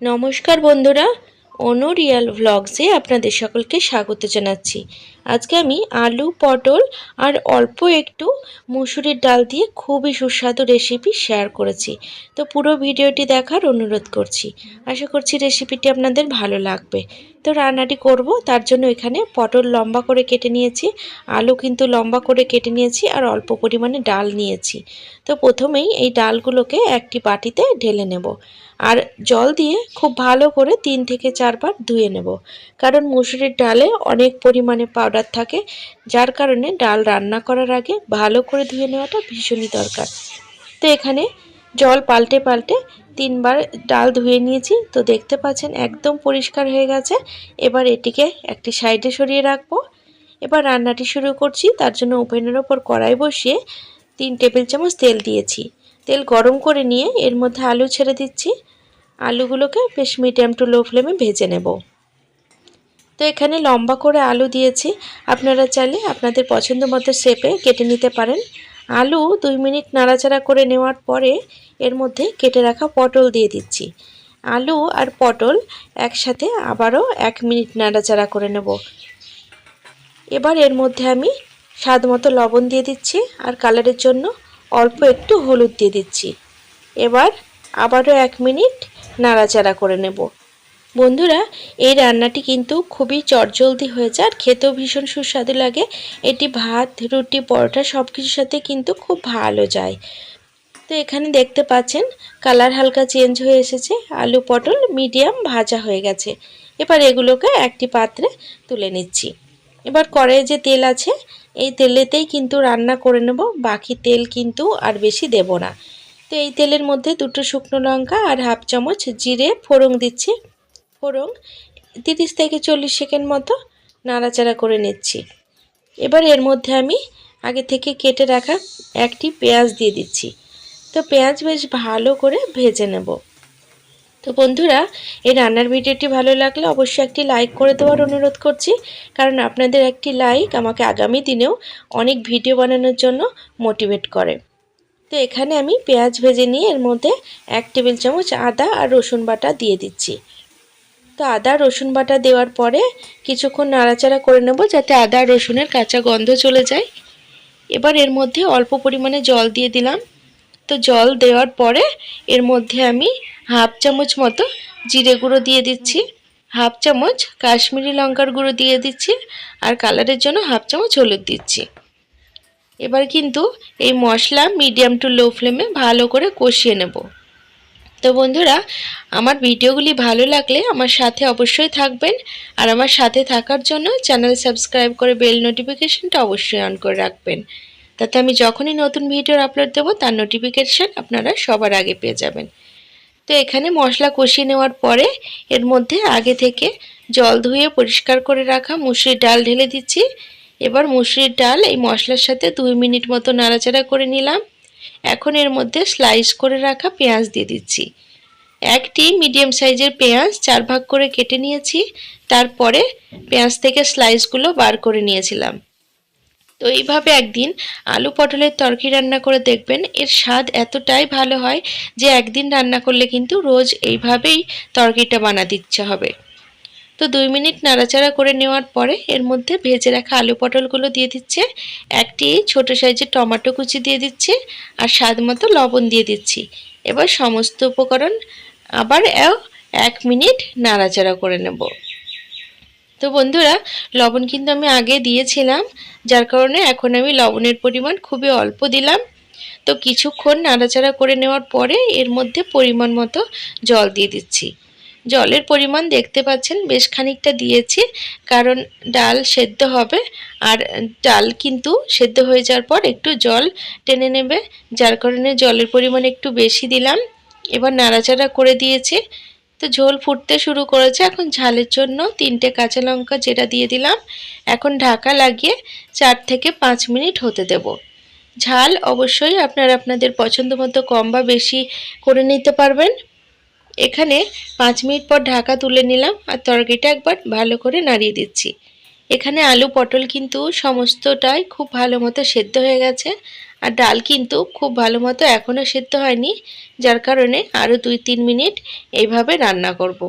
নমস্কার বন্ধুরা অনু রিয়াল ভ্লগসে আপনাদের সকলকে স্বাগত জানাচ্ছি। আজকে আমি আলু, পটল আর অল্প একটু মুসুরির ডাল দিয়ে খুবই সুস্বাদু রেসিপি শেয়ার করেছি। তো পুরো ভিডিওটি দেখার অনুরোধ করছি। আশা করছি রেসিপিটি আপনাদের ভালো লাগবে। তো রান্নাটি করব, তার জন্য এখানে পটল লম্বা করে কেটে নিয়েছি, আলু কিন্তু লম্বা করে কেটে নিয়েছি আর অল্প পরিমাণে ডাল নিয়েছি। তো প্রথমেই এই ডালগুলোকে একটি বাটিতে ঢেলে নেব আর জল দিয়ে খুব ভালো করে তিন থেকে চারবার ধুয়ে নেব। কারণ মুসুরির ডালে অনেক পরিমাণে পাউডার থাকে, যার কারণে ডাল রান্না করার আগে ভালো করে ধুয়ে নেওয়াটা ভীষণই দরকার। তো এখানে জল পাল্টে পাল্টে তিনবার ডাল ধুয়ে নিয়েছি। তো দেখতে পাচ্ছেন একদম পরিষ্কার হয়ে গেছে। এবার এটিকে একটি সাইডে সরিয়ে রাখব। এবার রান্নাটি শুরু করছি। তার জন্য ওভেনের ওপর কড়াই বসিয়ে তিন টেবিল চামচ তেল দিয়েছি। তেল গরম করে নিয়ে এর মধ্যে আলু ছেড়ে দিচ্ছি। আলুগুলোকে বেশ মিডিয়াম টু লো ফ্লেমে ভেজে নেব। তো এখানে লম্বা করে আলু দিয়েছি। আপনারা চাইলে আপনাদের পছন্দ মতো শেপে কেটে নিতে পারেন। আলু দুই মিনিট নাড়াচাড়া করে নেওয়ার পরে এর মধ্যে কেটে রাখা পটল দিয়ে দিচ্ছি। আলু আর পটল একসাথে আবারও এক মিনিট নাড়াচাড়া করে নেব। এবার এর মধ্যে আমি স্বাদ মতো লবণ দিয়ে দিচ্ছি আর কালারের জন্য অল্প একটু হলুদ দিয়ে দিচ্ছি। এবার আবারও এক মিনিট নাড়াচাড়া করে নেব। বন্ধুরা, এই রান্নাটি কিন্তু খুবই চটজলদি হয়েছে আর খেতেও ভীষণ সুস্বাদু লাগে। এটি ভাত, রুটি, পরোটা সব কিছুর সাথে কিন্তু খুব ভালো যায়। তো এখানে দেখতে পাচ্ছেন, কালার হালকা চেঞ্জ হয়ে এসেছে, আলু পটল মিডিয়াম ভাজা হয়ে গেছে। এবার এগুলোকে একটি পাত্রে তুলে নিচ্ছি। এবার কড়াইয়ে যে তেল আছে, এই তেলেতেই কিন্তু রান্না করে নেব, বাকি তেল কিন্তু আর বেশি দেব না। তো এই তেলের মধ্যে দুটো শুকনো লঙ্কা আর হাফ চামচ জিরে ফোড়ং দিচ্ছি। ফোড়ং তিরিশ থেকে চল্লিশ সেকেন্ড মতো নাড়াচাড়া করে নিচ্ছি। এবার এর মধ্যে আমি আগে থেকে কেটে রাখা একটি পেঁয়াজ দিয়ে দিচ্ছি। তো পেঁয়াজ বেশ ভালো করে ভেজে নেব। তো বন্ধুরা, এই রান্নার ভিডিওটি ভালো লাগলে অবশ্যই একটি লাইক করে দেওয়ার অনুরোধ করছি। কারণ আপনাদের একটি লাইক আমাকে আগামী দিনেও অনেক ভিডিও বানানোর জন্য মোটিভেট করে। তো এখানে আমি পেঁয়াজ ভেজে নিয়ে এর মধ্যে এক টেবিল চামচ আদা আর রসুন বাটা দিয়ে দিচ্ছি। তো আদা, রসুন বাটা দেওয়ার পরে কিছুক্ষণ নাড়াচাড়া করে নেব যাতে আদা রসুনের কাঁচা গন্ধ চলে যায়। এবার এর মধ্যে অল্প পরিমাণে জল দিয়ে দিলাম। তো জল দেওয়ার পরে এর মধ্যে আমি হাফ চামচ মতো জিরে গুঁড়ো দিয়ে দিচ্ছি, হাফ চামচ কাশ্মীরি লঙ্কার গুঁড়ো দিয়ে দিচ্ছি আর কালারের জন্য হাফ চামচ হলুদ দিচ্ছি। এবার কিন্তু এই মশলা মিডিয়াম টু লো ফ্লেমে ভালো করে কষিয়ে নেব। তো বন্ধুরা, আমার ভিডিওগুলি ভালো লাগলে আমার সাথে অবশ্যই থাকবেন। আর আমার সাথে থাকার জন্য চ্যানেল সাবস্ক্রাইব করে বেল নোটিফিকেশনটা অবশ্যই অন করে রাখবেন। তাতে আমি যখনই নতুন ভিডিওর আপলোড দেবো, তার নোটিফিকেশান আপনারা সবার আগে পেয়ে যাবেন। তো এখানে মশলা কষিয়ে নেওয়ার পরে, এর মধ্যে আগে থেকে জল ধুয়ে পরিষ্কার করে রাখা মুসুরির ডাল ঢেলে দিচ্ছি। এবার মুসুরির ডাল এই মশলার সাথে দুই মিনিট মতো নাড়াচাড়া করে নিলাম। এখন এর মধ্যে স্লাইস করে রাখা পেঁয়াজ দিয়ে দিচ্ছি। একটি মিডিয়াম সাইজের পেঁয়াজ চার ভাগ করে কেটে নিয়েছি, তারপরে পেঁয়াজ থেকে স্লাইসগুলো বার করে নিয়েছিলাম। তো এইভাবে একদিন আলু পটলের তরকি রান্না করে দেখবেন, এর স্বাদ এতটাই ভালো হয় যে একদিন রান্না করলে কিন্তু রোজ এইভাবেই তরকিটা বানাতে ইচ্ছে হবে। তো দুই মিনিট নাড়াচাড়া করে নেওয়ার পরে এর মধ্যে ভেজে রাখা আলু পটলগুলো দিয়ে দিচ্ছে। একটি ছোট সাইজের টমেটো কুচি দিয়ে দিচ্ছে আর স্বাদ মতো লবণ দিয়ে দিচ্ছি। এবার সমস্ত উপকরণ আবার এক মিনিট নাড়াচাড়া করে নেব। তো বন্ধুরা, লবণ কিন্তু আমি আগে দিয়েছিলাম, যার কারণে এখন আমি লবণের পরিমাণ খুবই অল্প দিলাম। তো কিছুক্ষণ নাড়াচাড়া করে নেওয়ার পরে এর মধ্যে পরিমাণ মতো জল দিয়ে দিচ্ছি। জলের পরিমাণ দেখতে পাচ্ছেন, বেশ খানিকটা দিয়েছি, কারণ ডাল সেদ্ধ হবে, আর ডাল কিন্তু সেদ্ধ হয়ে যাওয়ার পর একটু জল টেনে নেবে, যার কারণে জলের পরিমাণ একটু বেশি দিলাম। এবার নাড়াচাড়া করে দিয়েছি, তো ঝোল ফুটতে শুরু করেছে, এখন ঝালের জন্য তিনটে কাঁচা লঙ্কা যেটা দিয়ে দিলাম, এখন ঢাকা লাগিয়ে চার থেকে পাঁচ মিনিট হতে দেব। ঝাল অবশ্যই আপনারা আপনাদের পছন্দ মতো কম বা বেশি করে নিতে পারবেন। এখানে পাঁচ মিনিট পর ঢাকা তুলে নিলাম আর তরকারিটা একবার ভালো করে নাড়িয়ে দিচ্ছি। এখানে আলু পটল কিন্তু সমস্তটাই খুব ভালো মতো সেদ্ধ হয়ে গেছে আর ডাল কিন্তু খুব ভালো মতো এখনও সেদ্ধ হয়নি, যার কারণে আরও দুই তিন মিনিট এইভাবে রান্না করব।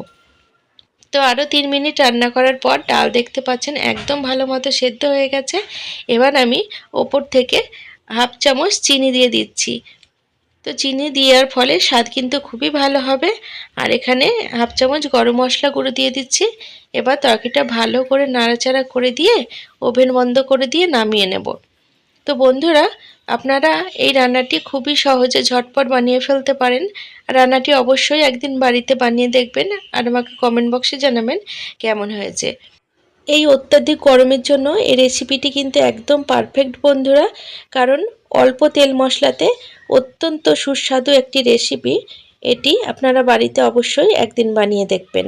তো আরও তিন মিনিট রান্না করার পর ডাল দেখতে পাচ্ছেন একদম ভালো মতো সেদ্ধ হয়ে গেছে। এবার আমি ওপর থেকে হাফ চামচ চিনি দিয়ে দিচ্ছি। তো চিনি দেওয়ার ফলে স্বাদ কিন্তু খুবই ভালো হবে। আর এখানে হাফ চামচ গরম মশলা গুঁড়ো দিয়ে দিচ্ছি। এবার তরকারিটা ভালো করে নাড়াচাড়া করে দিয়ে ওভেন বন্ধ করে দিয়ে নামিয়ে নেব। তো বন্ধুরা, আপনারা এই রান্নাটি খুবই সহজে ঝটপট বানিয়ে ফেলতে পারেন। রান্নাটি অবশ্যই একদিন বাড়িতে বানিয়ে দেখবেন আর আমাকে কমেন্ট বক্সে জানাবেন কেমন হয়েছে। এই অত্যাধিক গরমের জন্য এই রেসিপিটি কিন্তু একদম পারফেক্ট বন্ধুরা। কারণ অল্প তেল মশলাতে অত্যন্ত সুস্বাদু একটি রেসিপি এটি আপনারা বাড়িতে অবশ্যই একদিন বানিয়ে দেখবেন।